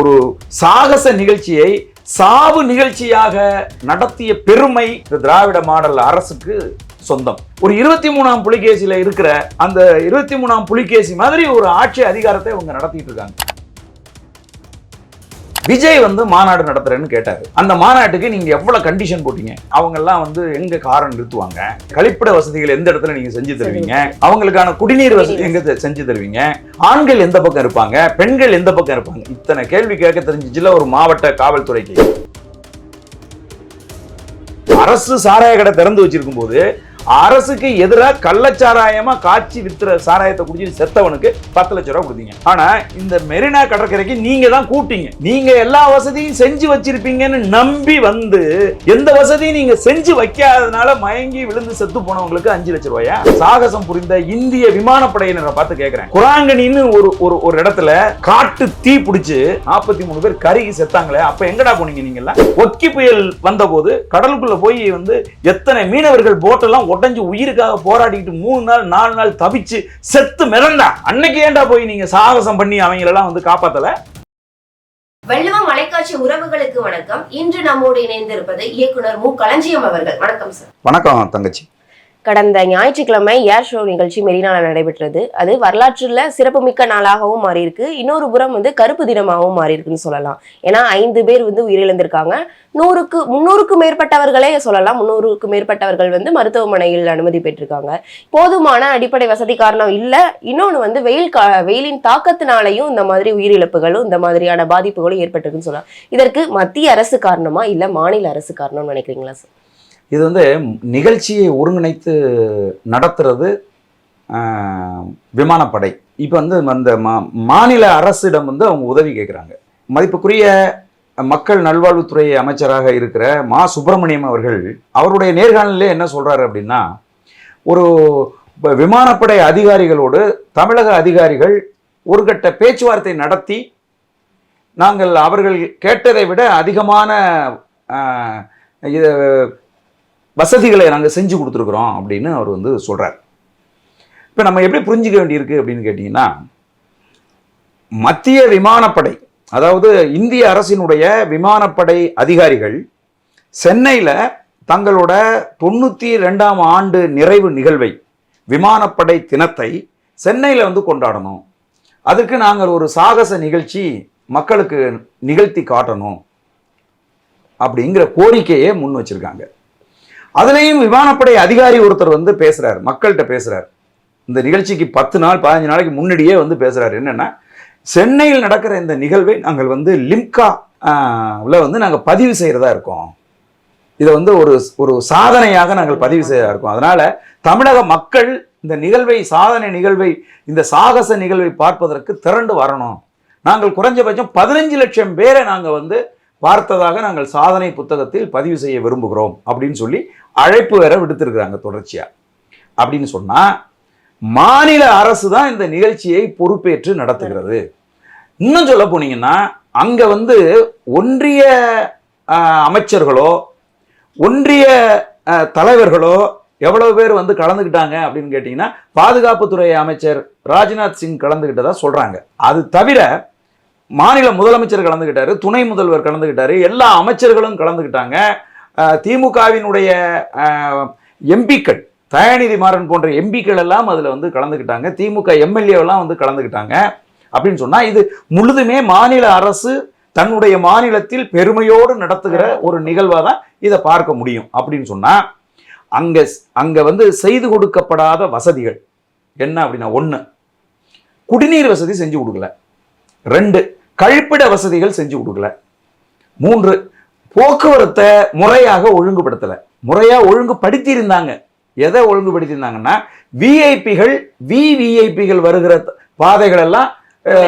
ஒரு சாகச நிகழ்ச்சியை சாவு நிகழ்ச்சியாக நடத்திய பெருமை இந்த திராவிட மாடல் அரசுக்கு சொந்தம். ஒரு இருபத்தி மூணாம் புலிகேசியில இருக்கிற அந்த இருபத்தி மூணாம் புலிகேசி மாதிரி ஒரு ஆட்சி அதிகாரத்தை இவங்க நடத்திட்டு இருக்காங்க. விஜய் வந்து மாநாடு நடத்துறேன்னு கேட்டாரு. அந்த மாநாட்டுக்கு நீங்க எவ்வளவு கண்டிஷன் போட்டீங்க? அவங்க எல்லாம் வந்து எங்க காரை நிறுத்துவாங்க? கழிப்பிட வசதிகள் எந்த இடத்துல நீங்க செஞ்சு தருவீங்க? அவங்களுக்கான குடிநீர் வசதி எங்க செஞ்சு தருவீங்க? ஆண்கள் எந்த பக்கம் இருப்பாங்க? பெண்கள் எந்த பக்கம் இருப்பாங்க? இத்தனை கேள்வி கேட்க தெரிஞ்சிச்சுல ஒரு மாவட்ட காவல்துறைக்கு. அரசு சாராய கடை திறந்து வச்சிருக்கும் போது அரசுக்கு எதிராக கள்ளச்சாராயமா காட்சி வித்துற சாராயத்தை குடிச்சு செத்தவனுக்கு பத்து லட்ச ரூபா கொடுத்தீங்க. ஆனா இந்த மெரினா கடற்கரைக்கு நீங்க தான் கூட்டிங்க நீங்க எல்லா வசதியும் செஞ்சு வச்சிருப்பீங்கன்னு நம்பி வந்து எந்த வசதியும் நீங்க செஞ்சு வைக்காததுனால மயங்கி விழுந்து செத்து போனவங்களுக்கு அஞ்சு லட்ச ரூபாயா? சாகசம் புரிந்த இந்திய விமானப்படையினரை பார்த்து கேட்கிறேன் குராங்கனின்னு ஒரு ஒரு ஒரு இடத்துல காட்டு தீ பிடிச்சு நாற்பத்தி மூணு பேர் கருகி செத்தாங்களே அப்ப எங்கடா போனீங்க நீங்க எல்லாம் ஒக்கி புயல் வந்தபோது கடலுக்குள்ள போய் வந்து எத்தனை மீனவர்கள் போட்டெல்லாம் உடைஞ்சு உயிருக்காக போராடிக்கிட்டு மூணு நாள் நாலு நாள் தவிச்சு செத்து மிதண்டா அன்னைக்கு ஏன்டா போய் நீங்க சாகசம் பண்ணி அவங்களெல்லாம் வந்து காப்பாத்தல? வெள்ளவம் மலைக்காட்சி உறவுகளுக்கு வணக்கம். இன்று நம்மோடு இணைந்திருப்பது இயக்குனர் மு. களஞ்சியம் அவர்கள். வணக்கம் சார் வணக்கம் தங்கச்சி. கடந்த ஞாயிற்றுக்கிழமை ஏர் ஷோ நிகழ்ச்சி மெரினாவில் நடைபெற்றது. அது வரலாற்றில் சிறப்புமிக்க நாளாகவும் மாறியிருக்கு. இன்னொரு புறம் வந்து கருப்பு தினமாகவும் மாறியிருக்குன்னு சொல்லலாம். ஏன்னா ஐந்து பேர் வந்து உயிரிழந்திருக்காங்க. நூறுக்கு முன்னூறுக்கும் மேற்பட்டவர்களே சொல்லலாம். முன்னூறுக்கும் மேற்பட்டவர்கள் வந்து மருத்துவமனையில் அனுமதி பெற்றிருக்காங்க. போதுமான அடிப்படை வசதி காரணம் இல்லை. இன்னொன்று வந்து வெயில் கா வெயிலின் தாக்கத்தினாலையும் இந்த மாதிரி உயிரிழப்புகளும் இந்த மாதிரியான பாதிப்புகளும் ஏற்பட்டிருக்குன்னு சொல்லலாம். இதற்கு மத்திய அரசு காரணமா இல்லை மாநில அரசு காரணம்னு நினைக்கிறீங்களா சார் இது வந்து நிகழ்ச்சியை ஒருங்கிணைத்து நடத்துறது விமானப்படை. இப்போ வந்து அந்த மா- மாநில அரசிடம் வந்து அவங்க உதவி கேட்குறாங்க மதிப்புக்குரிய மக்கள் நல்வாழ்வுத்துறை அமைச்சராக இருக்கிற மா. சுப்பிரமணியம் அவர்கள் அவருடைய நேர்காணலே என்ன சொல்கிறாரு அப்படின்னா ஒரு விமானப்படை அதிகாரிகளோடு தமிழக அதிகாரிகள் ஒரு கட்ட பேச்சுவார்த்தை நடத்தி நாங்கள் அவர்கள் கேட்டதை விட அதிகமான வசதிகளை நாங்கள் செஞ்சு கொடுத்துருக்குறோம் அப்படின்னு அவர் வந்து சொல்கிறார் இப்போ நம்ம எப்படி புரிஞ்சுக்க வேண்டியிருக்கு அப்படின்னு கேட்டிங்கன்னா மத்திய விமானப்படை அதாவது இந்திய அரசினுடைய விமானப்படை அதிகாரிகள் சென்னையில் தங்களோட தொண்ணூற்றி ரெண்டாம் ஆண்டு நிறைவு நிகழ்வை விமானப்படை தினத்தை சென்னையில் வந்து கொண்டாடணும். அதுக்கு நாங்கள் ஒரு சாகச நிகழ்ச்சி மக்களுக்கு நிகழ்த்தி காட்டணும் அப்படிங்கிற கோரிக்கையை முன் வச்சிருக்காங்க. அதுலேயும் விமானப்படை அதிகாரி ஒருத்தர் வந்து பேசுறாரு மக்கள்கிட்ட பேசுறாரு. இந்த நிகழ்ச்சிக்கு பத்து நாள் பதினஞ்சு நாளைக்கு முன்னாடியே வந்து பேசுறாரு. என்னன்னா சென்னையில் நடக்கிற இந்த நிகழ்வை நாங்கள் வந்து லிம்கா உள்ள வந்து நாங்கள் பதிவு செய்கிறதா இருக்கோம். இதை வந்து ஒரு ஒரு சாதனையாக நாங்கள் பதிவு செய்ய இருக்கோம். அதனால தமிழக மக்கள் இந்த நிகழ்வை சாதனை நிகழ்வை இந்த சாகச நிகழ்வை பார்ப்பதற்கு திரண்டு வரணும். நாங்கள் குறைஞ்சபட்சம் பதினஞ்சு லட்சம் பேரை நாங்கள் வந்து பார்த்ததாக நாங்கள் சாதனை புத்தகத்தில் பதிவு செய்ய விரும்புகிறோம் அப்படின்னு சொல்லி அழைப்பு வேற விடுத்திருக்கிறாங்க தொடர்ச்சியாக அப்படின்னு சொன்னால் மாநில அரசு தான் இந்த நிகழ்ச்சியை பொறுப்பேற்று நடத்துகிறது. இன்னும் சொல்ல போனீங்கன்னா அங்கே வந்து ஒன்றிய அமைச்சர்களோ ஒன்றிய தலைவர்களோ எவ்வளவு பேர் வந்து கலந்துக்கிட்டாங்க அப்படின்னு கேட்டிங்கன்னா பாதுகாப்புத்துறை அமைச்சர் ராஜ்நாத் சிங் கலந்துக்கிட்டதா சொல்கிறாங்க அது தவிர மாநில முதலமைச்சர் கலந்துக்கிட்டாரு துணை முதல்வர் கலந்துக்கிட்டாரு எல்லா அமைச்சர்களும் கலந்துக்கிட்டாங்க திமுகவினுடைய எம்பிக்கள் தயாநிதி மாறன் போன்ற எம்பிக்கள் எல்லாம் அதில் வந்து கலந்துக்கிட்டாங்க திமுக எம்எல்ஏலாம் வந்து கலந்துக்கிட்டாங்க அப்படின்னு சொன்னால் இது முழுதுமே மாநில அரசு தன்னுடைய மாநிலத்தில் பெருமையோடு நடத்துகிற ஒரு நிகழ்வாக தான் இதை பார்க்க முடியும் அப்படின்னு சொன்னால் அங்கே அங்கே வந்து செய்து கொடுக்கப்படாத வசதிகள். என்ன அப்படின்னா ஒன்று குடிநீர் வசதி செஞ்சு கொடுக்கல. ரெண்டு கழிப்பிட வசதிகள் செஞ்சு கொடுக்கல. மூன்று போக்குவரத்தை முறையாக ஒழுங்குபடுத்தல. முறையா ஒழுங்குபடுத்தி இருந்தாங்க எதை ஒழுங்குபடுத்தியிருந்தாங்கன்னா விஐபிகள் விவிஐபிகள் வருகிற பாதைகள் எல்லாம்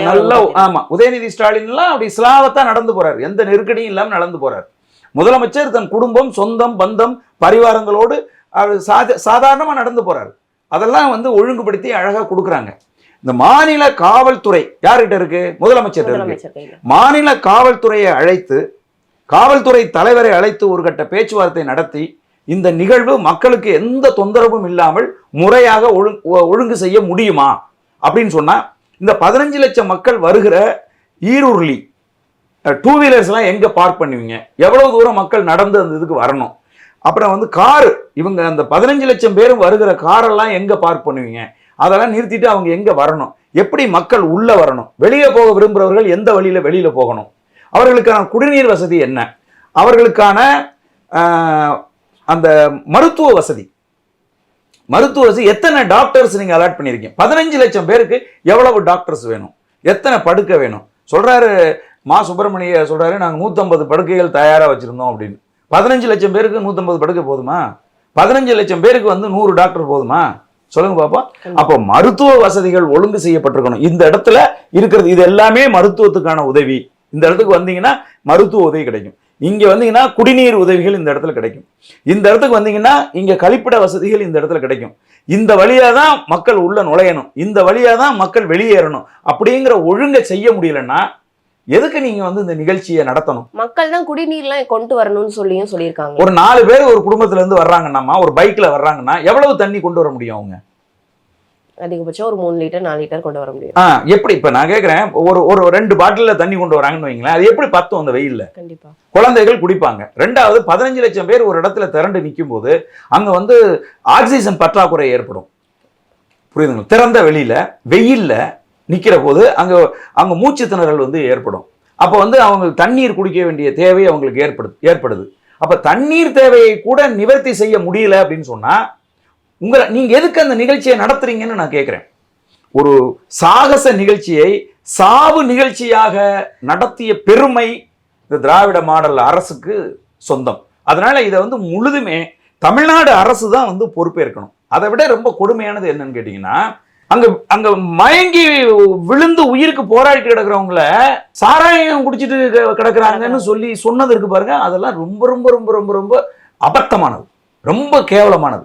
நல்ல ஆமா உதயநிதி ஸ்டாலின் எல்லாம் அப்படி ஸ்லாவத்தா நடந்து போறாரு. எந்த நெருக்கடியும் இல்லாம நடந்து போறாரு. முதலமைச்சர் தன் குடும்பம் சொந்தம் பந்தம் பரிவாரங்களோடு சாத சாதாரணமா நடந்து போறாரு. அதெல்லாம் வந்து ஒழுங்குபடுத்தி அழகா கொடுக்குறாங்க. இந்த மாநில காவல்துறை யார்கிட்ட இருக்கு? முதலமைச்சர் இருக்கு மாநில காவல்துறையை அழைத்து காவல்துறை தலைவரை அழைத்து ஒரு கட்ட பேச்சுவார்த்தை நடத்தி இந்த நிகழ்வு மக்களுக்கு எந்த தொந்தரவும் இல்லாமல் முறையாக ஒழுங்கு ஒழுங்கு செய்ய முடியுமா? அப்படின்னு சொன்னா இந்த பதினஞ்சு லட்சம் மக்கள் வருகிற ஈருருளி டூ வீலர்ஸ்லாம் எங்கே பார்க் பண்ணுவீங்க? எவ்வளோ தூரம் மக்கள் நடந்து அந்த இதுக்கு வரணும்? அப்புறம் வந்து காரு இவங்க அந்த பதினஞ்சு லட்சம் பேரும் வருகிற காரெல்லாம் எங்கே பார்க் பண்ணுவீங்க? அதெல்லாம் நிறுத்திட்டு அவங்க எங்கே வரணும்? எப்படி மக்கள் உள்ளே வரணும்? வெளியே போக விரும்புகிறவர்கள் எந்த வழியில் வெளியில் போகணும்? அவர்களுக்கான குடிநீர் வசதி என்ன? அவர்களுக்கான அந்த மருத்துவ வசதி. மருத்துவ வசதி எத்தனை டாக்டர்ஸ் நீங்கள் அலாட் பண்ணியிருக்கீங்க பதினஞ்சு லட்சம் பேருக்கு எவ்வளவு டாக்டர்ஸ் வேணும்? எத்தனை படுக்கை வேணும்? சொல்கிறாரு மா சுப்பிரமணிய சொல்கிறாரு நாங்கள் நூற்றம்பது படுக்கைகள் தயாராக வச்சுருந்தோம் அப்படின்னு. பதினஞ்சு லட்சம் பேருக்கு நூற்றம்பது படுக்கை போதுமா? பதினஞ்சு லட்சம் பேருக்கு வந்து நூறு டாக்டர் போதுமா? சொல்லுங்க பாப்பா. அப்போ மருத்துவ வசதிகள் ஒழுங்கு செய்யப்பட்டிருக்கணும். இந்த இடத்துல இருக்கிறது இது எல்லாமே மருத்துவத்துக்கான உதவி. இந்த இடத்துக்கு வந்தீங்கன்னா மருத்துவ உதவி கிடைக்கும். இங்க வந்தீங்கன்னா குடிநீர் உதவிகள் இந்த இடத்துல கிடைக்கும். இந்த இடத்துக்கு வந்தீங்கன்னா இங்க கழிப்பிட வசதிகள் இந்த இடத்துல கிடைக்கும். இந்த வழியா தான் மக்கள் உள்ள நுழையணும். இந்த வழியா தான் மக்கள் வெளியேறணும். அப்படிங்கிற ஒழுங்கை செய்ய முடியலன்னா எதுக்கு நீங்க வந்து இந்த நிகழ்ச்சியை நடத்தணும்? மக்கள் தான் குடிநீர்லாம் கொண்டு வரணும்னு சொல்லியும் சொல்லியிருக்காங்க. ஒரு நாலு பேர் ஒரு குடும்பத்துல இருந்து வர்றாங்கன்னாமா ஒரு பைக்ல வர்றாங்கன்னா எவ்வளவு தண்ணி கொண்டு வர முடியும் அவங்க? அதிகபட்சம் ஒரு மூணு லிட்டர் நாலு லிட்டர் கொண்டு வர முடியும். ஆ எப்படி? இப்ப நான் கேக்குறேன் ஒரு ஒரு ரெண்டு பாட்டில்ல தண்ணி கொண்டு வராங்கன்னு வைங்களேன் அது எப்படி பத்தும் அந்த வெயில்ல? கண்டிப்பா. குழந்தைகள் குடிப்பாங்க. ரெண்டாவது பதினஞ்சு லட்சம் பேர் ஒரு இடத்துல திரண்டு நிற்கும் போது அங்க வந்து ஆக்சிஜன் பற்றாக்குறை ஏற்படும். புரியுதுங்களா? திறந்த வெளியில வெயில்ல நிற்கிற போது அங்கே அங்கே மூச்சு திணறல் வந்து ஏற்படும். அப்போ வந்து அவங்க தண்ணீர் குடிக்க வேண்டிய தேவை அவங்களுக்கு ஏற்படு ஏற்படுது. அப்போ தண்ணீர் தேவையை கூட நிவர்த்தி செய்ய முடியல அப்படின்னு சொன்னால் உங்களை நீங்கள் எதுக்கு அந்த நிகழ்ச்சியை நடத்துறீங்கன்னு நான் கேட்குறேன் ஒரு சாகச நிகழ்ச்சியை சாவு நிகழ்ச்சியாக நடத்திய பெருமை இந்த திராவிட மாடல் அரசுக்கு சொந்தம். அதனால் இதை வந்து முழுதுமே தமிழ்நாடு அரசு தான் வந்து பொறுப்பேற்கணும். அதை விட ரொம்ப கொடுமையானது என்னன்னு கேட்டிங்கன்னா அங்க அங்க மயங்கி விழுந்து உயிருக்கு போராடிட்டு கிடக்குறவங்கள சாராயம் குடிச்சிட்டு கிடக்குறாங்கன்னு சொல்லி சொன்னது இருக்கு பாருங்க. அதெல்லாம் ரொம்ப ரொம்ப ரொம்ப ரொம்ப ரொம்ப அபத்தமானது. ரொம்ப கேவலமானது.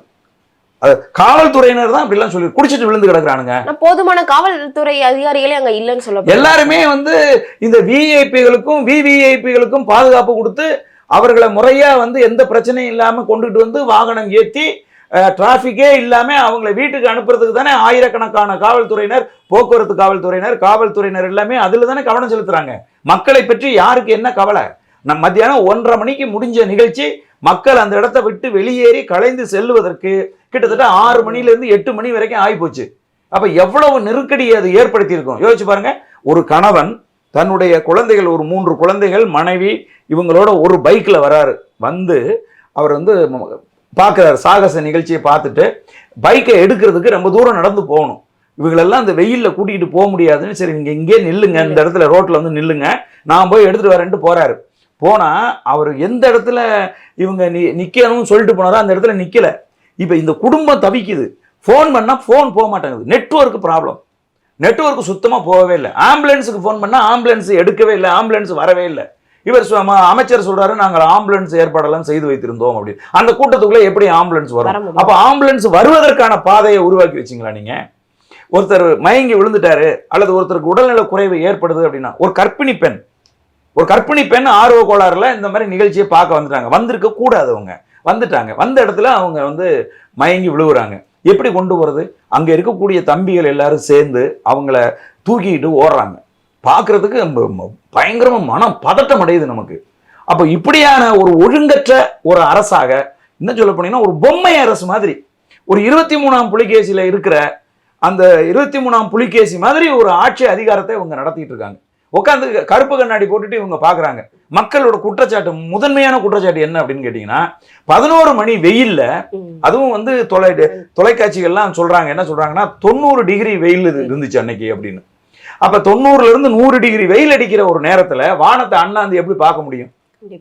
அது காவல்துறையினர் தான் அப்படிலாம் சொல்லி குடிச்சிட்டு விழுந்து கிடக்குறானுங்க. போதுமான காவல்துறை அதிகாரிகளே அங்க இல்லைன்னு சொல்ல எல்லாருமே வந்து இந்த விஐபிகளுக்கும் விவிஐபிகளுக்கும் பாதுகாப்பு கொடுத்து அவர்களை முறையா வந்து எந்த பிரச்சனையும் இல்லாம கொண்டுட்டு வந்து வாகனம் ஏற்றி டிராஃபிக்கே இல்லாமல் அவங்கள வீட்டுக்கு அனுப்புறதுக்கு தானே ஆயிரக்கணக்கான காவல்துறையினர் போக்குவரத்து காவல்துறையினர் காவல்துறையினர் எல்லாமே அதில் தானே கவனம் செலுத்துறாங்க. மக்களை பற்றி யாருக்கு என்ன கவலை? நம் மத்தியானம் ஒன்றரை மணிக்கு முடிஞ்ச நிகழ்ச்சி மக்கள் அந்த இடத்த விட்டு வெளியேறி கலைந்து செல்வதற்கு கிட்டத்தட்ட ஆறு மணிலேருந்து எட்டு மணி வரைக்கும் ஆகிப்போச்சு அப்போ எவ்வளவு நெருக்கடியை அது ஏற்படுத்தியிருக்கும்? யோசிச்சு பாருங்க. ஒரு கணவன் தன்னுடைய குழந்தைகள் ஒரு மூன்று குழந்தைகள் மனைவி இவங்களோட ஒரு பைக்கில் வராரு. வந்து அவர் வந்து பார்க்கறாரு. சாகச நிகழ்ச்சியை பார்த்துட்டு பைக்கை எடுக்கிறதுக்கு ரொம்ப தூரம் நடந்து போகணும். இவங்களெல்லாம் இந்த வெயில்ல கூட்டிகிட்டு போக முடியாதுன்னு சரி நீங்க இங்கே நில்லுங்க. இந்த இடத்துல ரோட்ல வந்து நில்லுங்க. நான் போய் எடுத்துட்டு வரேன்ட்டு போறாரு. போனா அவர் எந்த இடத்துல இவங்க நி நிக்கணும்னு சொல்லிட்டு போனாரோ அந்த இடத்துல நிக்கல. இப்போ இந்த குடும்பம் தவிக்குது. ஃபோன் பண்ணா ஃபோன் போக மாட்டேங்குது. நெட்வொர்க் ப்ராப்ளம் நெட்வொர்க் சுத்தமா போகவே இல்லை. ஆம்புலன்ஸுக்கு ஃபோன் பண்ணா ஆம்புலன்ஸ் எடுக்கவே இல்லை. ஆம்புலன்ஸ் வரவே இல்லை. இவர் அமைச்சர் சொல்றாரு நாங்கள் ஆம்புலன்ஸ் ஏற்பாடெல்லாம் செய்து வைத்திருந்தோம் அப்படின்னு அந்த கூட்டத்துக்குள்ள எப்படி ஆம்புலன்ஸ் வர வரும். அப்ப ஆம்புலன்ஸ் வருவதற்கான பாதையை உருவாக்கி வச்சீங்களா நீங்க? ஒருத்தர் மயங்கி விழுந்துட்டாரு அல்லது ஒருத்தருக்கு உடல்நல குறைவு ஏற்படுது அப்படின்னா ஒரு கர்ப்பிணி பெண் ஒரு கர்ப்பிணி பெண் ஆர்வ கோளாறுல இந்த மாதிரி நிகழ்ச்சியை பார்க்க வந்துட்டாங்க. வந்திருக்க கூடாது அவங்க. வந்துட்டாங்க. வந்த இடத்துல அவங்க வந்து மயங்கி விழுவுறாங்க. எப்படி கொண்டு போறது? அங்க இருக்கக்கூடிய தம்பிகள் எல்லாரும் சேர்ந்து அவங்கள தூக்கிக்கிட்டு ஓடுறாங்க. பார்க்கிறதுக்கு நம்ம ம- பயங்கரமா மனம் பதட்டம் அடையுது நமக்கு. அப்போ இப்படியான ஒரு ஒழுங்கற்ற ஒரு அரசாக இன்னும் சொல்ல போனீங்கன்னா ஒரு பொம்மை அரசு மாதிரி ஒரு இருபத்தி மூணாம் புலிகேசியில இருக்கிற அந்த இருபத்தி மூணாம் புலிகேசி மாதிரி ஒரு ஆட்சி அதிகாரத்தை இவங்க நடத்திட்டு இருக்காங்க. உட்காந்து கருப்பு கண்ணாடி போட்டுட்டு இவங்க பாக்குறாங்க. மக்களோட குற்றச்சாட்டு முதன்மையான குற்றச்சாட்டு என்ன அப்படின்னு கேட்டீங்கன்னா பதினோரு மணி வெயில்ல. அதுவும் வந்து தொலை தொலைக்காட்சிகள்லாம் சொல்றாங்க என்ன சொல்றாங்கன்னா தொண்ணூறு டிகிரி வெயில் இது இருந்துச்சு அன்னைக்கு அப்படின்னு. அப்ப தொண்ணூறுல இருந்து நூறு டிகிரி வெயில் அடிக்கிற ஒரு நேரத்துல வானத்தை அண்ணாந்து எப்படி பார்க்க முடியும்.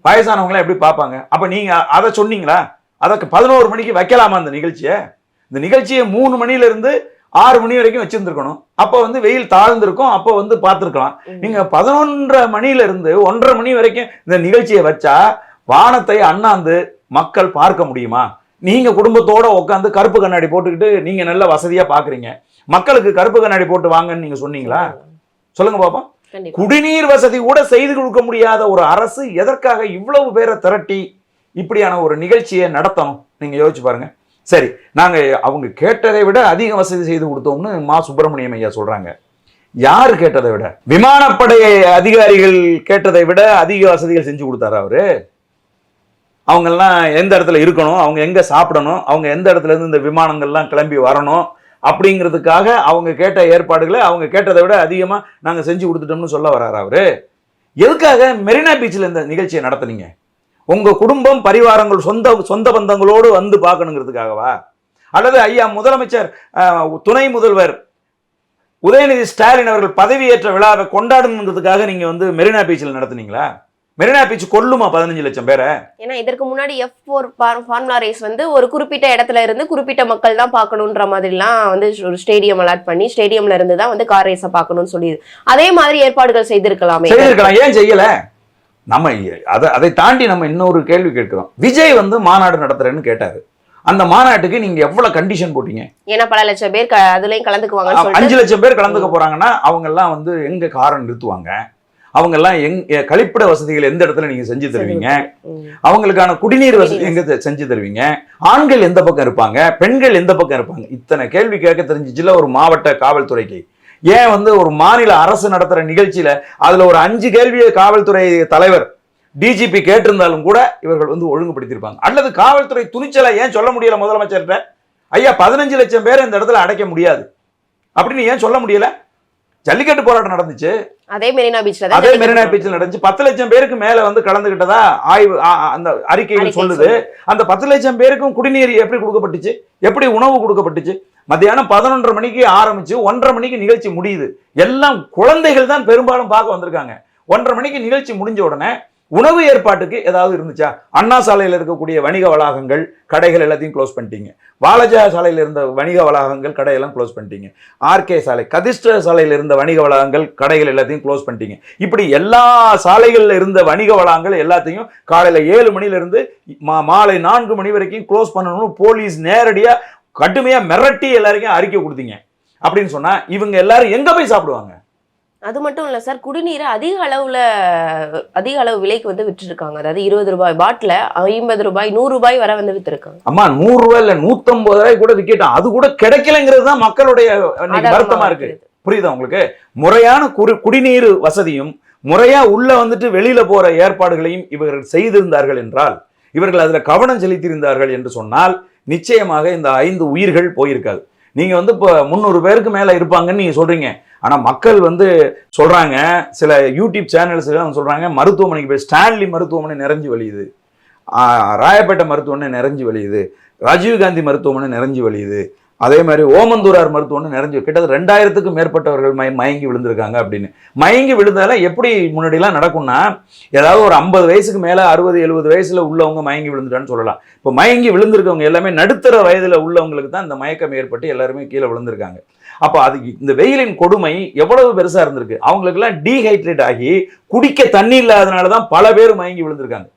வயசானவங்களாம் எப்படி பார்ப்பாங்க? அப்ப நீங்க அதை சொன்னீங்களா? அதற்கு பதினோரு மணிக்கு வைக்கலாமா அந்த நிகழ்ச்சியை? இந்த நிகழ்ச்சியை மூணு மணில இருந்து ஆறு மணி வரைக்கும் வச்சிருந்துருக்கணும். அப்போ வந்து வெயில் தாழ்ந்திருக்கும். அப்போ வந்து பார்த்துருக்கலாம். நீங்க பதினொன்றரை மணில இருந்து ஒன்றரை மணி வரைக்கும் இந்த நிகழ்ச்சியை வச்சா வானத்தை அண்ணாந்து மக்கள் பார்க்க முடியுமா? நீங்க குடும்பத்தோட உட்காந்து கருப்பு கண்ணாடி போட்டுக்கிட்டு நீங்க நல்ல வசதியா பாக்குறீங்க மக்களுக்கு கருப்பு கண்ணாடி போட்டு வாங்கன்னு நீங்க சொன்னீங்களா? சொல்லுங்க கண்டிப்பா. குடிநீர் வசதி கூட செய்து கொடுக்க முடியாத ஒரு அரசு எதற்காக இவ்வளவு பேரை திரட்டி இப்படியான ஒரு நிகழ்ச்சியை நடத்தணும்? நீங்க யோசிச்சு பாருங்க. சரி நாங்க அவங்க கேட்டதை விட அதிக வசதி செய்து கொடுத்தோம்னு மா சுப்பிரமணியம் ஐயா சொல்றாங்க. யாரு கேட்டதை விட? விமானப்படை அதிகாரிகள் கேட்டதை விட அதிக வசதிகள் செஞ்சு கொடுத்தாரு அவரு? அவங்கெல்லாம் எந்த இடத்துல இருக்கணும்? அவங்க எங்க சாப்பிடணும்? அவங்க எந்த இடத்துல இருந்து இந்த விமானங்கள்லாம் கிளம்பி வரணும்? அப்படிங்கிறதுக்காக அவங்க கேட்ட ஏற்பாடுகளை அவங்க கேட்டதை விட அதிகமாக நாங்கள் செஞ்சு கொடுத்துட்டோம்னு சொல்ல வர்றாரு அவர். எதுக்காக மெரினா பீச்சில் இந்த நிகழ்ச்சியை நடத்துனீங்க? உங்கள் குடும்பம் பரிவாரங்கள் சொந்த சொந்த பந்தங்களோடு வந்து பார்க்கணுங்கிறதுக்காகவா? அல்லது ஐயா முதலமைச்சர் துணை முதல்வர் உதயநிதி ஸ்டாலின் அவர்கள் பதவியேற்ற விழாவை கொண்டாடணுங்கிறதுக்காக நீங்கள் வந்து மெரினா பீச்சில் நடத்துனீங்களா? மெரினா பீச் கொல்லுமா பதினஞ்சு லட்சம் பேரை? ஏன்னா இதற்கு முன்னாடி எஃப் ஃபோர் ஃபார்முலா ரேஸ் வந்து ஒரு குறிப்பிட்ட இடத்துல இருந்து குறிப்பிட்ட மக்கள் தான் பார்க்கணுன்ற மாதிரிலாம் வந்து ஒரு ஸ்டேடியம் அலாட் பண்ணி ஸ்டேடியம்ல இருந்து தான் வந்து கார் ரேஸை பார்க்கணும்னு சொல்லி அதே மாதிரி ஏற்பாடுகள் செய்திருக்கலாமே. செய்திருக்கலாம். ஏன் செய்யல? நம்ம அதை அதை தாண்டி நம்ம இன்னொரு கேள்வி கேட்கிறோம். விஜய் வந்து மாநாடு நடத்துறேன்னு கேட்டாரு. அந்த மாநாட்டுக்கு நீங்க எவ்வளவு கண்டிஷன் போட்டீங்க? ஏன்னா பல லட்சம் பேர் அதுலயும் சொல்லிட்டு அஞ்சு லட்சம் பேர் கலந்துக்க போறாங்கன்னா அவங்க எல்லாம் வந்து எங்க காரை நிறுத்துவாங்க? அவங்க எல்லாம் எங் கழிப்பிட வசதிகள் எந்த இடத்துல நீங்க செஞ்சு தருவீங்க. அவங்களுக்கான குடிநீர் வசதி எங்க செஞ்சு தருவீங்க? ஆண்கள் எந்த பக்கம் இருப்பாங்க? பெண்கள் எந்த பக்கம் இருப்பாங்க? இத்தனை கேள்வி கேட்க தெரிஞ்சிச்சுல ஒரு மாவட்ட காவல்துறைக்கு. ஏன் வந்து ஒரு மாநில அரசு நடத்துற நிகழ்ச்சியில அதுல ஒரு அஞ்சு கேள்வியை காவல்துறை தலைவர் டிஜிபி கேட்டிருந்தாலும் கூட இவர்கள் வந்து ஒழுங்குபடுத்தியிருப்பாங்க. அல்லது காவல்துறை துணிச்சலை ஏன் சொல்ல முடியல முதலமைச்சர்கிட்ட? ஐயா பதினஞ்சு லட்சம் பேர் இந்த இடத்துல அடைக்க முடியாது. அப்படின்னு ஏன் சொல்ல முடியல? ஜல்லிக்கட்டு போராட்டம் நடந்துச்சு. அதே மெரினா பீச்ல அதே மெரினா பீச்சில் நடந்துச்சு. பத்து லட்சம் பேருக்கு மேல வந்து கலந்துகிட்டதா ஆய்வு அந்த அறிக்கைகள் அறிக்கை சொல்லுது. அந்த பத்து லட்சம் பேருக்கும் குடிநீர் எப்படி கொடுக்கப்பட்டுச்சு? எப்படி உணவு கொடுக்கப்பட்டுச்சு? மத்தியானம் பதினொன்றரை மணிக்கு ஆரம்பிச்சு ஒன்றரை மணிக்கு நிகழ்ச்சி முடியுது. எல்லாம் குழந்தைகள் தான் பெரும்பாலும் பார்க்க வந்திருக்காங்க. ஒன்றரை மணிக்கு நிகழ்ச்சி முடிஞ்ச உடனே உணவு ஏற்பாட்டுக்கு ஏதாவது இருந்துச்சா? அண்ணா சாலையில் இருக்கக்கூடிய வணிக வளாகங்கள் கடைகள் எல்லாத்தையும் க்ளோஸ் பண்ணிட்டீங்க. வாலஜா சாலையில் இருந்த வணிக வளாகங்கள் கடையெல்லாம் க்ளோஸ் பண்ணிட்டீங்க. ஆர்கே சாலை கதிஷ்ட சாலையில் இருந்த வணிக வளாகங்கள் கடைகள் எல்லாத்தையும் க்ளோஸ் பண்ணிட்டீங்க. இப்படி எல்லா சாலைகளில் இருந்த வணிக வளாகங்கள் எல்லாத்தையும் காலையில் ஏழு மணிலேருந்து மா மாலை நான்கு மணி வரைக்கும் க்ளோஸ் பண்ணணும்னு போலீஸ் நேரடியாக கடுமையாக மிரட்டி எல்லாருக்கும் அறிக்கை கொடுத்தீங்க. அப்படின்னு சொன்னால் இவங்க எல்லாரும் எங்கே போய் சாப்பிடுவாங்க? அது மட்டும் இல்ல சார் குடிநீரை அதிக அளவுல அதிக அளவு விலைக்கு வந்து விட்டுருக்காங்க அதாவது இருபது ரூபாய் பாட்டில ஐம்பது ரூபாய் நூறு ரூபாய் வரை வந்து வித்துருக்காங்க. அம்மா நூறு ரூபாய் இல்ல நூத்தம்பது ரூபாய் கூட விக்கெட்டும். அது கூட கிடைக்கலங்கிறது தான் மக்களுடைய இன்னைக்கு வருத்தமா இருக்கு. புரியுதா. உங்களுக்கு? முறையான குடி குடிநீர் வசதியும் முறையா உள்ள வந்துட்டு வெளியில போற ஏற்பாடுகளையும் இவர்கள் செய்திருந்தார்கள் என்றால் இவர்கள் அதுல கவனம் செலுத்தியிருந்தார்கள் என்று சொன்னால் நிச்சயமாக இந்த ஐந்து உயிர்கள் போயிருக்காது. நீங்கள் வந்து இப்போ முந்நூறு பேருக்கு மேலே இருப்பாங்கன்னு நீங்கள் சொல்கிறீங்க ஆனால் மக்கள் வந்து சொல்கிறாங்க சில யூடியூப் சேனல்ஸ் சொல்கிறாங்க மருத்துவமனைக்கு போய் ஸ்டான்லி மருத்துவமனை நிறைஞ்சு வழியுது. ராயப்பேட்டை மருத்துவமனை நிறைஞ்சு வழியுது. ராஜீவ்காந்தி மருத்துவமனை நிறைஞ்சு வழியுது. அதே மாதிரி ஓமந்தூரார் மருத்துவமனை நிறைஞ்சு கிட்டத்தட்ட ரெண்டாயிரத்துக்கும் மேற்பட்டவர்கள் மய மயங்கி விழுந்திருக்காங்க அப்படின்னு. மயங்கி விழுந்தால எப்படி முன்னாடிலாம் நடக்கும்னா ஏதாவது ஒரு ஐம்பது வயசுக்கு மேலே அறுபது எழுபது வயசில் உள்ளவங்க மயங்கி விழுந்துட்டான்னு சொல்லலாம். இப்போ மயங்கி விழுந்திருக்கவங்க எல்லாமே நடுத்தர வயதில் உள்ளவங்களுக்கு தான் இந்த மயக்கம் ஏற்பட்டு எல்லாருமே கீழே விழுந்திருக்காங்க. அப்போ அது இந்த வெயிலின் கொடுமை எவ்வளவு பெருசாக இருந்திருக்கு? அவங்களுக்கெல்லாம் டீஹைட்ரேட் ஆகி குடிக்க தண்ணி இல்லாதனால தான் பல பேர் மயங்கி விழுந்திருக்காங்க.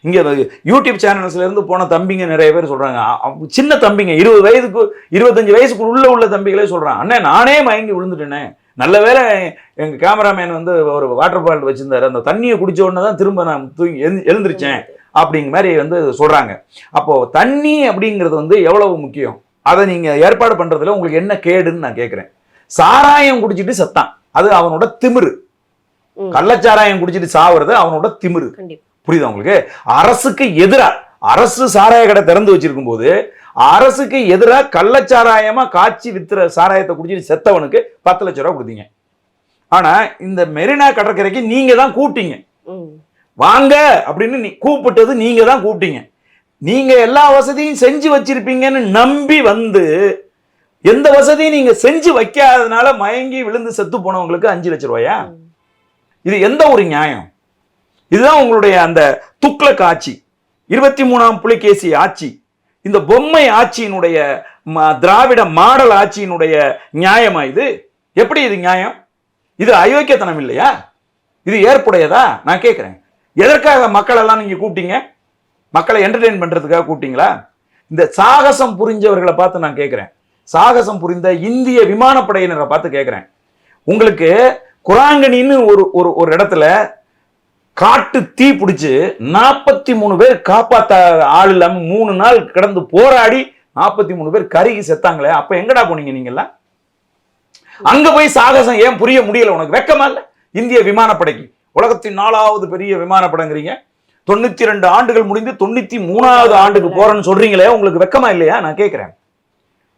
இங்க யூடியூப் சேனல்ஸ்ல இருந்து போன தம்பிங்க நிறைய பேர் அ- சின்ன தம்பிங்க இருபது வயதுக்கு இருபத்தஞ்சு வயசுக்கு உள்ள உள்ள தம்பிகளே சொல்றான் அண்ணே நானே மயங்கி விழுந்துட்டேனே. நல்ல வேளை எங்க கேமராமேன் வந்து ஒரு வாட்டர் பாட்டில் வச்சிருந்தாரு. அந்த தண்ணியை குடிச்ச உடனே தான் திரும்ப நான் தூங்கி எழுந்து- எழுந்திருச்சேன் அப்படிங்கிற மாதிரி வந்து சொல்றாங்க. அப்போ தண்ணி அப்படிங்கிறது வந்து எவ்வளவு முக்கியம்? அதை நீங்க ஏற்பாடு பண்றதுல உங்களுக்கு என்ன கேடுன்னு நான் கேட்கிறேன். சாராயம் குடிச்சிட்டு செத்தான். அது அவனோட திமிரு. கள்ளச்சாராயம் குடிச்சிட்டு சாவுறது அவனோட திமிரு. புரியுதா உங்களுக்கு? அரசுக்கு எதிரா அரசு சாராய கடை திறந்து வச்சிருக்கும் போது அரசுக்கு எதிரா கள்ளச்சாராயமா காய்ச்சி வித்துற சாராயத்தை குடிச்சிட்டு செத்தவனுக்கு பத்து லட்ச ரூபா கொடுத்தீங்க. ஆனா இந்த மெரினா கடற்கரைக்கு நீங்க தான் கூப்பிட்டீங்க. வாங்க அப்படின்னு நீ கூப்பிட்டது நீங்க தான் கூப்பிட்டீங்க. நீங்க எல்லா வசதியும் செஞ்சு வச்சிருப்பீங்கன்னு நம்பி வந்து எந்த வசதியும் நீங்க செஞ்சு வைக்காததுனால மயங்கி விழுந்து செத்து போனவங்களுக்கு அஞ்சு லட்ச ரூபாயா. இது எந்த ஒரு நியாயம்? இதுதான் உங்களுடைய அந்த துக்ளக் ஆட்சி. இருபத்தி மூணாம் புலிகேசி ஆட்சி. இந்த பொம்மை ஆட்சியினுடைய ம- திராவிட மாடல் ஆட்சியினுடைய நியாயமா இது? எப்படி இது நியாயம்? இது அயோக்கியத்தனம் இல்லையா? இது ஏற்புடையதா? நான் கேட்குறேன் எதற்காக மக்கள் எல்லாம் நீங்க கூப்பிட்டீங்க? மக்களை என்டர்டெயின் பண்றதுக்காக கூப்பிட்டீங்களா? இந்த சாகசம் புரிஞ்சவர்களை பார்த்து நான் கேட்குறேன் சாகசம் புரிந்த இந்திய விமானப்படையினரை பார்த்து கேட்குறேன் உங்களுக்கு குராங்கனின்னு ஒரு ஒரு ஒரு இடத்துல காட்டு தீ பிடிச்சு நாற்பத்தி மூணு பேர் காப்பாத்த ஆள் இல்லாம மூணு நாள் கிடந்து போராடி நாற்பத்தி மூணு பேர் கருகி செத்தாங்களே. அப்ப எங்கடா போனீங்க நீங்கெல்லாம்? அங்க போய் சாகசம் ஏன் புரிய முடியல உனக்கு? வெக்கமா இல்ல? இந்திய விமானப்படைக்கு. உலகத்தின் நாலாவது பெரிய விமானப்படங்கிறீங்க. தொண்ணூத்தி ரெண்டு ஆண்டுகள் முடிந்து தொண்ணூத்தி மூணாவது ஆண்டுக்கு போறேன்னு சொல்றீங்களே உங்களுக்கு வெக்கமா இல்லையா? நான் கேட்கிறேன்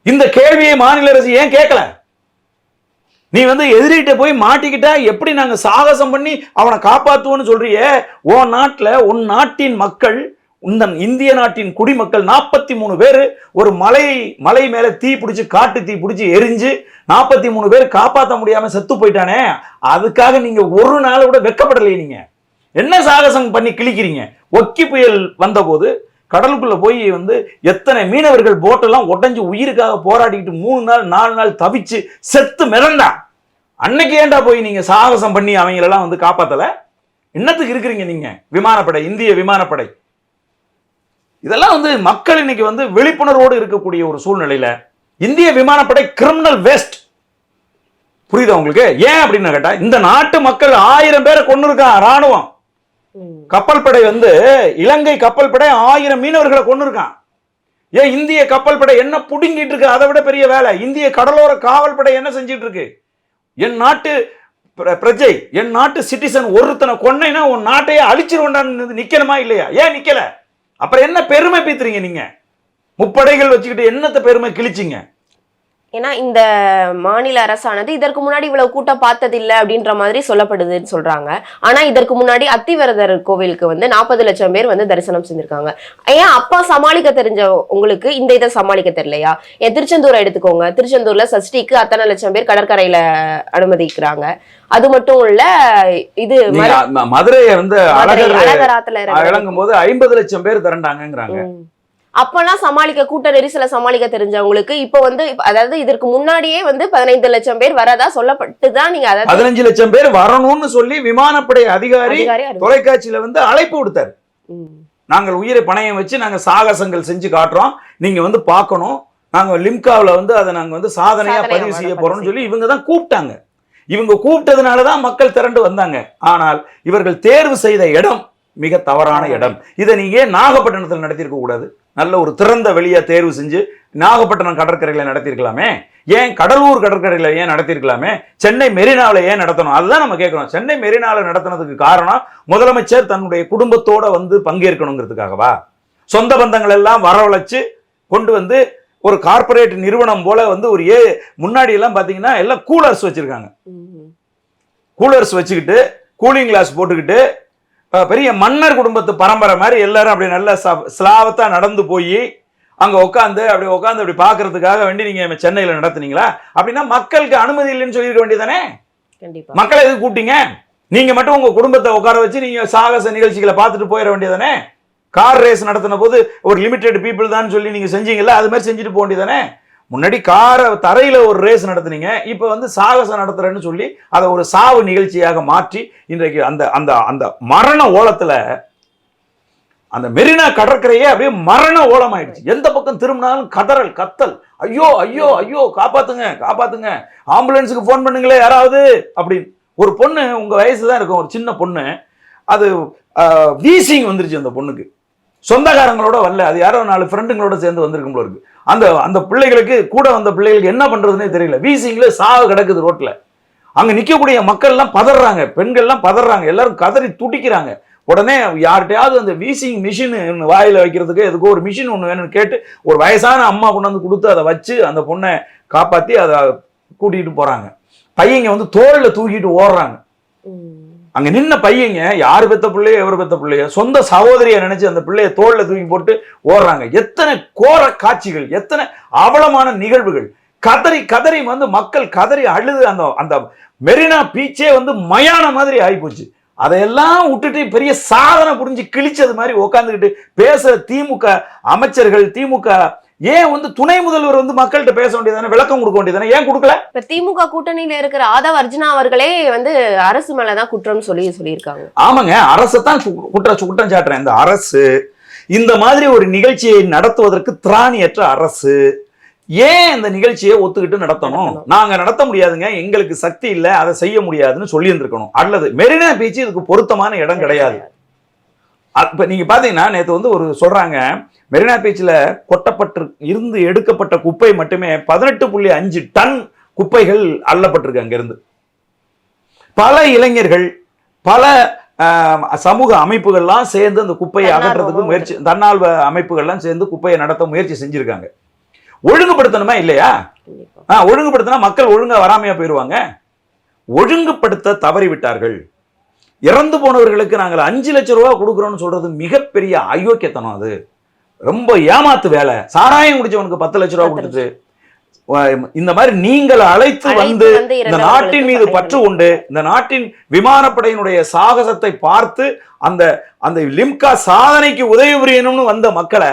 இந்த கேள்வியை மாநில அரசு ஏன் கேட்கல நீ வந்து எதிரிகிட்ட போய் மாட்டிக்கிட்டா எப்படி நாங்கள் சாகசம் பண்ணி அவனை காப்பாற்றுவோன்னு சொல்றியே? ஓ நாட்டில் உன் நாட்டின் மக்கள் இந்த இந்திய நாட்டின் குடிமக்கள் நாற்பத்தி மூணு பேர் ஒரு மலை மலை மேலே தீ பிடிச்சி காட்டு தீ பிடிச்சி எரிஞ்சு நாற்பத்தி மூணு பேர் காப்பாற்ற முடியாமல் செத்து போயிட்டானே? அதுக்காக நீங்கள் ஒரு நாள் கூட வெக்கப்படலையே நீங்கள் என்ன சாகசம் பண்ணி கிழிக்கிறீங்க? ஒக்கி புயல் வந்தபோது கடலுக்குள்ளே போய் வந்து எத்தனை மீனவர்கள் போட்டெல்லாம் உடஞ்சி உயிருக்காக போராடிக்கிட்டு மூணு நாள் நாலு நாள் தவிச்சு செத்து மிதந்தான். அன்னைக்கு ஏன்டா போய் நீங்கள் சாகசம் பண்ணி அவங்களெல்லாம் வந்து காப்பாற்றலை என்னத்துக்கு இருக்கிறீங்க நீங்கள் விமானப்படை இந்திய விமானப்படை. இதெல்லாம் வந்து மக்கள் இன்னைக்கு வந்து விழிப்புணர்வோடு இருக்கக்கூடிய ஒரு சூழ்நிலையில் இந்திய விமானப்படை கிரிமினல் வேஸ்ட் புரியுதா உங்களுக்கு? ஏன் அப்படின்னு கேட்டால் இந்த நாட்டு மக்கள் ஆயிரம் பேரை கொண்டு இருக்கான் ராணுவம். கப்பல் படை வந்து இலங்கை கப்பல் படை ஆயிரம் மீனவர்களை கொண்டு இருக்கான் ஏன் இந்திய கப்பல் படை என்ன புடுங்கிட்டு இருக்கு? அதை விட பெரிய வேலை. இந்திய கடலோர காவல் படை என்ன செஞ்சிட்டு இருக்கு? என் நாட்டு பிரஜை என் நாட்டு சிட்டிசன் ஒருத்தனை கொன்னைனா உன் நாட்டையே அழிச்சிருவோண்டான்னு நிக்கணுமா இல்லையா? ஏன் நிக்கல? அப்புறம் என்ன பெருமை பீத்துறீங்க நீங்க? முப்படைகள் வச்சுக்கிட்டு என்னத்த பெருமை கிழிச்சிங்க? ஏன்னா இந்த மாநில அரசானது இதற்கு முன்னாடி இவ்வளவு கூட்டம் பார்த்ததில்லை அப்படின்ற மாதிரி சொல்லப்படுதுன்னு சொல்றாங்க. ஆனா இதற்கு முன்னாடி அத்திவரதர் கோவிலுக்கு வந்து நாற்பது லட்சம் பேர் வந்து தரிசனம் செஞ்சிருக்காங்க. ஏன் அப்பா சமாளிக்க தெரிஞ்ச உங்களுக்கு இந்த இதை சமாளிக்க தெரியலையா? ஏன் திருச்செந்தூரை எடுத்துக்கோங்க. திருச்செந்தூர்ல சஷ்டிக்கு அத்தனை லட்சம் பேர் கடற்கரையில அனுமதிக்கிறாங்க. அது மட்டும் இல்ல இது மதுரையை வந்து அழகர். இறங்கும் போது ஐம்பது லட்சம் பேர் திரண்டாங்கங்கிறாங்க. ம். அப்பெல்லாம் சமாளிக்க கூட்ட நெரிசலை சமாளிக்க தெரிஞ்சவங்களுக்கு இப்போ வந்து அதாவது இதற்கு முன்னாடியே வந்து பதினைந்து லட்சம் பேர் வரதா சொல்லப்பட்டு தான் நீங்க அதாவது பதினஞ்சு லட்சம் பேர் வரணும்னு சொல்லி விமானப்படை அதிகாரி தொலைக்காட்சியில வந்து அழைப்பு விடுத்தார். நாங்கள் உயிரை பணயம் வச்சு நாங்க சாகசங்கள் செஞ்சு காட்டுறோம். நீங்க வந்து பார்க்கணும். நாங்க லிம்காவில் வந்து அதை நாங்க வந்து சாதனையா சாதனையா பதிவு செய்ய பதிவு போறோம்னு சொல்லி இவங்க தான் கூப்பிட்டாங்க. இவங்க கூப்பிட்டதுனால தான் மக்கள் திரண்டு வந்தாங்க. ஆனால் இவர்கள் தேர்வு செய்த இடம் மிக தவறான இடம். இதை நீங்க நாகப்பட்டினத்தில் நடத்தியிருக்க கூடாது? நல்ல ஒரு திறந்த வெளியா தேர்வு செஞ்சு நாகப்பட்டினம் கடற்கரையில நடத்தியிருக்கலாமே? ஏன் கடலூர் கடற்கரையில ஏன் நடத்தியிருக்கலாமே? சென்னை மெரினாவில் ஏன் நடத்தணும்? அதுதான் நம்ம கேட்கிறோம். சென்னை மெரினாவில் நடத்தினதுக்கு காரணம் முதலமைச்சர் தன்னுடைய குடும்பத்தோட வந்து பங்கேற்கணுங்கிறதுக்காகவா? சொந்த பந்தங்கள் எல்லாம் வரவழைச்சு கொண்டு வந்து ஒரு கார்ப்பரேட் நிறுவனம் போல வந்து ஒரு ஏ முன்னாடி எல்லாம் பாத்தீங்கன்னா எல்லாம் கூலர்ஸ் வச்சிருக்காங்க. கூலர்ஸ் வச்சுக்கிட்டு கூலிங் கிளாஸ் போட்டுக்கிட்டு பெரிய மன்னர் குடும்பத்து பரம்பரை மாதிரி எல்லாரும் அப்படி நல்ல ஸ்லாவத்தா நடந்து போய் அங்க உட்காந்து அப்படி உட்காந்து அப்படி பாக்குறதுக்காக வேண்டி நீங்க சென்னையில நடத்துனீங்களா? அப்படின்னா மக்களுக்கு அனுமதி இல்லைன்னு சொல்லியிருக்க வேண்டியதானே கண்டிப்பா. மக்களை எதுக்கு கூப்பிட்டீங்க? நீங்க மட்டும் உங்க குடும்பத்தை உட்கார வச்சு நீங்க சாகச நிகழ்ச்சிகளை பார்த்துட்டு போயிட வேண்டியதானே கார் ரேஸ் நடத்தின போது ஒரு லிமிடெட் பீப்புள் தான் சொல்லி நீங்க செஞ்சீங்கல்ல அது மாதிரி செஞ்சுட்டு போக வேண்டியதானே முன்னாடி காரை தரையில் ஒரு ரேஸ் நடத்துனீங்க இப்போ வந்து சாகசம் நடத்துகிறேன்னு சொல்லி அதை ஒரு சாவு நிகழ்ச்சியாக மாற்றி இன்றைக்கு அந்த அந்த அந்த மரண ஓலத்தில் அந்த மெரினா கடற்கரையே அப்படியே மரண ஓலம் ஆயிடுச்சு. எந்த பக்கம் திரும்பினாலும் கதறல் கத்தல். ஐயோ ஐயோ ஐயோ காப்பாத்துங்க காப்பாத்துங்க. ஆம்புலன்ஸுக்கு ஃபோன் பண்ணுங்களே யாராவது அப்படின்னு. ஒரு பொண்ணு உங்க வயசு தான் இருக்கும் ஒரு சின்ன பொண்ணு. அது வீசிங் வந்துருச்சு அந்த பொண்ணுக்கு. சொந்தக்காரங்களோட வரல. அது யாரோ நாலு ஃப்ரெண்டுங்களோட சேர்ந்து வந்திருக்கும்போல இருக்கு. அந்த அந்த பிள்ளைகளுக்கு கூட வந்த பிள்ளைகளுக்கு என்ன பண்ணுறதுனே தெரியல. வீசிங்கில் சாவு கிடக்குது ரோட்டில் அங்கே நிற்கக்கூடிய மக்கள்லாம் பதறாங்க. பெண்கள்லாம் பதறாங்க. எல்லாரும் கதறி துடிக்கிறாங்க. உடனே யார்கிட்டயாவது அந்த வீசிங் மிஷின் வாயில் வைக்கிறதுக்கு எதுக்கோ ஒரு மிஷின் ஒன்று வேணும்னு கேட்டு ஒரு வயசான அம்மா கொண்டு வந்து கொடுத்து அதை வச்சு அந்த பொண்ணை காப்பாற்றி அதை கூட்டிகிட்டு போகிறாங்க பையங்க வந்து தோளில் தூக்கிட்டு ஓடுறாங்க. அங்க நின்ன பையங்க யார் பெத்த பிள்ளையோ எவர் பெத்த பிள்ளையோ சொந்த சகோதரியை நினைச்சு அந்த பிள்ளைய தோளில் தூக்கி போட்டு ஓடுறாங்க. எத்தனை கோர காட்சிகள் எத்தனை அவலமான நிகழ்வுகள். கதறி கதறி வந்து மக்கள் கதறி அழுது அந்த அந்த மெரினா பீச்சே வந்து மயான மாதிரி ஆகிப்போச்சு அதையெல்லாம் விட்டுட்டு பெரிய சாதனை புரிஞ்சு கிழிச்சது மாதிரி உட்காந்துக்கிட்டு பேசுகிற திமுக அமைச்சர்கள் திமுக ஏன் வந்து துணை முதல்வர் வந்து மக்கள்கிட்ட பேச வேண்டியதானே விளக்கம் கொடுக்க வேண்டியதானே ஏன் கொடுக்கல? இப்ப திமுக கூட்டணியில இருக்கிற ஆதவ் அர்ஜுனா அவர்களே வந்து அரசு மேலதான் குற்றம் சொல்லி சொல்லியிருக்காங்க. ஆமாங்க அரசைத்தான் சு- குற்ற குற்றம் சாட்டுறேன். இந்த அரசு இந்த மாதிரி ஒரு நிகழ்ச்சியை நடத்துவதற்கு திராணியற்ற அரசு ஏன் இந்த நிகழ்ச்சியை ஒத்துக்கிட்டு நடத்தணும். நாங்க நடத்த முடியாதுங்க எங்களுக்கு சக்தி இல்ல அதை செய்ய முடியாதுன்னு சொல்லி இருந்திருக்கணும் அல்லது மெரினா பீச் இதுக்கு பொருத்தமான இடம் கிடையாது. இப்ப நீங்க பாத்தீங்கன்னா நேத்து வந்து ஒரு சொல்றாங்க மெரினா பீச்ல கொட்டப்பட்டு இருந்து எடுக்கப்பட்ட குப்பை மட்டுமே பதினெட்டு புள்ளி அஞ்சு டன் குப்பைகள் அள்ளப்பட்டிருக்கு அங்கிருந்து. பல இளைஞர்கள் பல சமூக அமைப்புகள்லாம் சேர்ந்து அந்த குப்பையை அகற்றதுக்கு முயற்சி. தன்னால்வ அமைப்புகள்லாம் சேர்ந்து குப்பையை நடத்த முயற்சி செஞ்சிருக்காங்க. ஒழுங்குபடுத்தணுமா இல்லையா? ஆ, ஒழுங்குபடுத்தினா மக்கள் ஒழுங்கா வராமையா போயிருவாங்க? ஒழுங்குபடுத்த தவறிவிட்டார்கள். இறந்து போனவர்களுக்கு நாங்கள் அஞ்சு லட்சம் ரூபா கொடுக்குறோம்னு சொல்றது மிகப்பெரிய அயோக்கியத்தனம் அது. ரொம்ப ஏமாத்து வேலை. சாராயம் குடிச்சவனுக்கு பத்து லட்ச ரூபா கொடுத்துட்டு வ- இந்த மாதிரி நீங்கள் அழைத்து வந்து இந்த நாட்டின் மீது பற்று உண்டு. இந்த நாட்டின் விமானப்படையினுடைய சாகசத்தை பார்த்து அந்த அந்த லிம்கா சாதனைக்கு உதவி புரியணும்னு வந்த மக்களை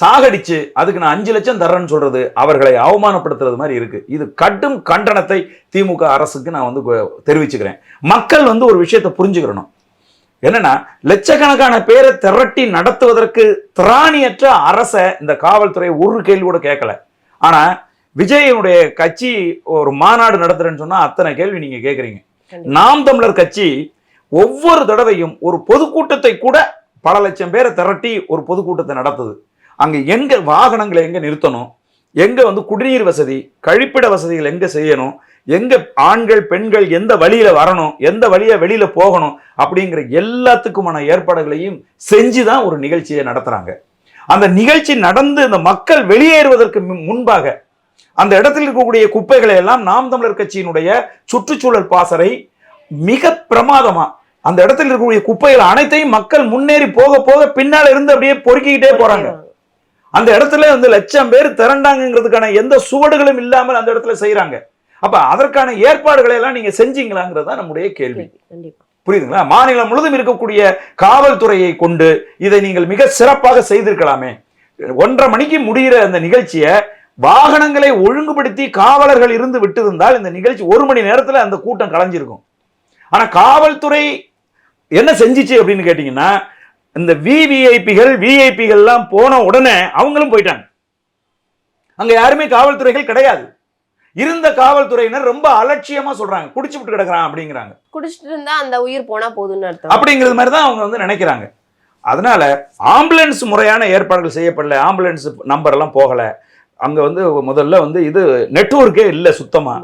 சாகடிச்சு அதுக்கு நான் அஞ்சு லட்சம் தர்றேன்னு சொல்றது அவர்களை அவமானப்படுத்துறது மாதிரி இருக்கு. இது கடும் கண்டனத்தை திமுக அரசுக்கு நான் வந்து தெரிவிச்சுக்கிறேன். மக்கள் வந்து ஒரு விஷயத்தை புரிஞ்சுக்கிறணும். என்னன்னா லட்சக்கணக்கான பேரை திரட்டி நடத்துவதற்கு திராணியற்ற அரசை இந்த காவல்துறை ஒரு கேள்வி கூட கேட்கல. ஆனா விஜயனுடைய கட்சி ஒரு மாநாடு நடத்துறேன்னு சொன்னா அத்தனை கேள்வி நீங்க கண்டிப்பா. நாம் தமிழர் கட்சி ஒவ்வொரு தடவையும் ஒரு பொதுக்கூட்டத்தை கூட பல லட்சம் பேரை திரட்டி ஒரு பொதுக்கூட்டத்தை நடத்துது. அங்கே எங்கே வாகனங்களை எங்கே நிறுத்தணும்? எங்கே வந்து குடிநீர் வசதி கழிப்பிட வசதிகள் எங்கே செய்யணும்? எங்கே ஆண்கள் பெண்கள் எந்த வழியில வரணும்? எந்த வழியா வெளியில் போகணும்? அப்படிங்கிற எல்லாத்துக்குமான ஏற்பாடுகளையும் செஞ்சு தான் ஒரு நிகழ்ச்சியை நடத்துறாங்க. அந்த நிகழ்ச்சி நடந்து இந்த மக்கள் வெளியேறுவதற்கு முன்பாக அந்த இடத்தில் இருக்கக்கூடிய குப்பைகளை எல்லாம் நாம் தமிழர் கட்சியினுடைய சுற்றுச்சூழல் பாசறை மிக பிரமாதமா அந்த இடத்தில் இருக்கக்கூடிய குப்பைகள் அனைத்தையும் மக்கள் முன்னேறி போக போக பின்னால் இருந்து அப்படியே பொறுக்கிக்கிட்டே போறாங்க. அந்த இடத்துல வந்து லட்சம் பேர் திரண்டாங்கிறதுக்கான எந்த சுவடுகளும் இல்லாமல் அந்த இடத்துல செய்றாங்க. அப்ப அதற்கான ஏற்பாடுகளை எல்லாம் நீங்க செஞ்சீங்களாங்கிறது தான் நம்முடைய கேள்வி. புரியுதுங்களா? மாநிலம் முழுவதும் இருக்கக்கூடிய காவல்துறையை கொண்டு இதை நீங்கள் மிக சிறப்பாக செய்திருக்கலாமே. ஒன்றரை மணிக்கு முடிகிற அந்த நிகழ்ச்சியை வாகனங்களை ஒழுங்குபடுத்தி காவலர்கள் இருந்து விட்டிருந்தால் இந்த நிகழ்ச்சி ஒரு மணி நேரத்துல அந்த கூட்டம் கலைஞ்சிருக்கும். ஆனா காவல்துறை என்ன செஞ்சிச்சு அப்படின்னு கேட்டீங்கன்னா இந்த விவிஐபிகள் விஐபிகள்லாம் போன உடனே அவங்களும் போயிட்டாங்க. அங்க யாருமே காவல்துறைகள் கிடையாது. இருந்த காவல்துறையினர் ரொம்ப அலட்சியமா சொல்றாங்க. குடிச்சு விட்டு கிடக்குறான் அப்படிங்கிறாங்க. குடிச்சிட்டு இருந்தா அந்த உயிர் போனா போதும்னு அர்த்தம். அப்படிங்கிறது மாதிரி தான் அவங்க வந்து நினைக்கிறாங்க. அதனால ஆம்புலன்ஸ் முறையான ஏற்பாடுகள் செய்யப்படல. ஆம்புலன்ஸ் நம்பர் எல்லாம் போகல. அங்க வந்து முதல்ல வந்து இது நெட்வொர்க்கே இல்லை சுத்தமா.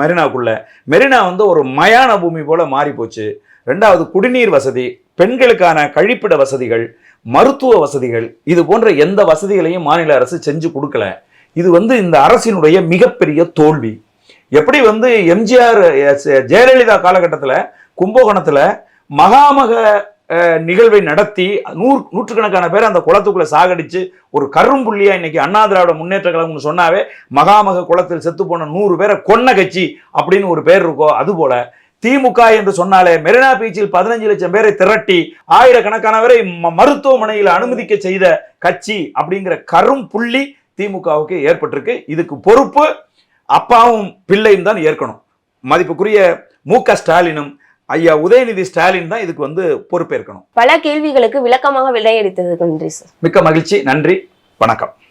மெரினாக்குள்ள. மெரினா வந்து ஒரு மயான பூமி போல மாறி போச்சு ரெண்டாவது குடிநீர் வசதி. பெண்களுக்கான கழிப்பிட வசதிகள் மருத்துவ வசதிகள் இது போன்ற எந்த வசதிகளையும் மாநில அரசு செஞ்சு கொடுக்கல. இது வந்து இந்த அரசினுடைய மிகப்பெரிய தோல்வி. எப்படி வந்து எம்ஜிஆர் ஜெயலலிதா காலகட்டத்தில் கும்பகோணத்தில் மகாமக நிகழ்வை நடத்தி நூறு நூற்றுக்கணக்கான பேர் அந்த குளத்துக்குள்ளே சாகடிச்சு ஒரு கரும்புள்ளியாக இன்னைக்கு அண்ணா திராவிட முன்னேற்ற கழகம்னு சொன்னாவே மகாமக குளத்தில் செத்து போன நூறு பேரை கொன்ன கட்சி அப்படின்னு ஒரு பேர் இருக்கோ அதுபோல் திமுக என்று சொன்னாலே மெரினா பீச்சில் பதினஞ்சு லட்சம் பேரை திரட்டி ஆயிரக்கணக்கானவரை மருத்துவமனையில் அனுமதிக்க செய்த கட்சி அப்படிங்கிற கரும் புள்ளி திமுகவுக்கு ஏற்பட்டிருக்கு. இதுக்கு பொறுப்பு அப்பாவும் பிள்ளையும் தான் ஏற்கணும். மதிப்புக்குரிய மு க ஸ்டாலினும் ஐயா உதயநிதி ஸ்டாலின் தான் இதுக்கு வந்து பொறுப்பேற்கணும். பல கேள்விகளுக்கு விளக்கமாக விடையளித்ததுக்கு நன்றி சார். மிக்க மகிழ்ச்சி. நன்றி. வணக்கம்.